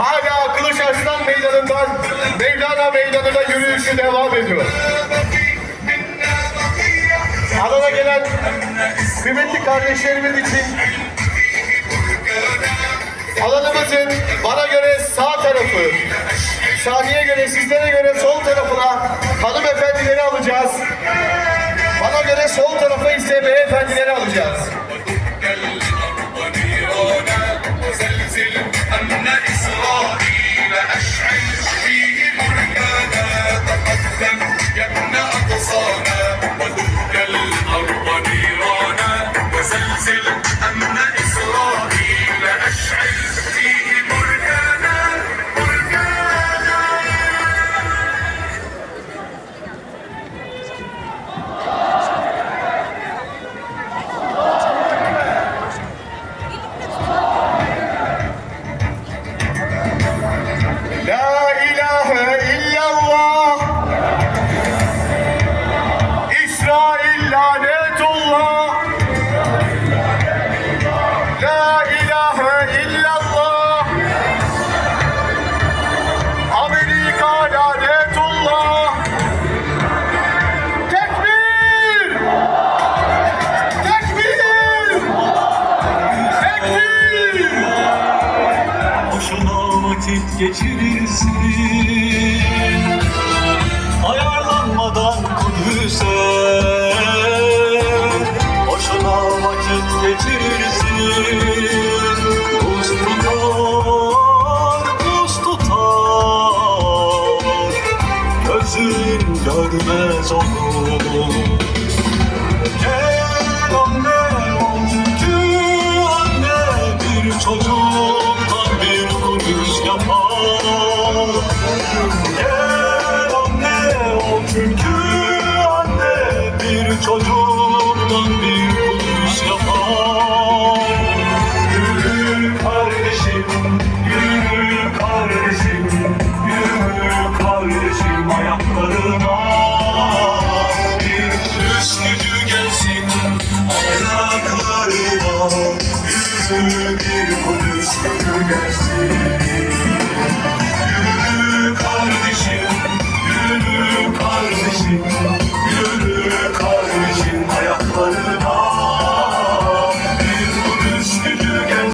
hala Kılıç Arslan Meydanı'ndan Mevlana Meydanı'na yürüyüşü devam ediyor. Alana gelen kıymetli kardeşlerimiz için alanımızın bana göre sağ tarafı, Saniye göre sizlere göre sol tarafına hanımefendileri alacağız. Bana göre sol tarafa ise beyefendileri alacağız. செல் செல்லும் vakit geçirirsin. Ayarlanmadan Kudüs'e Boşuna vakit geçirirsin. Buz tutar, buz tutar. Gözün görmez onu Yürü bir Kudüs gelsin.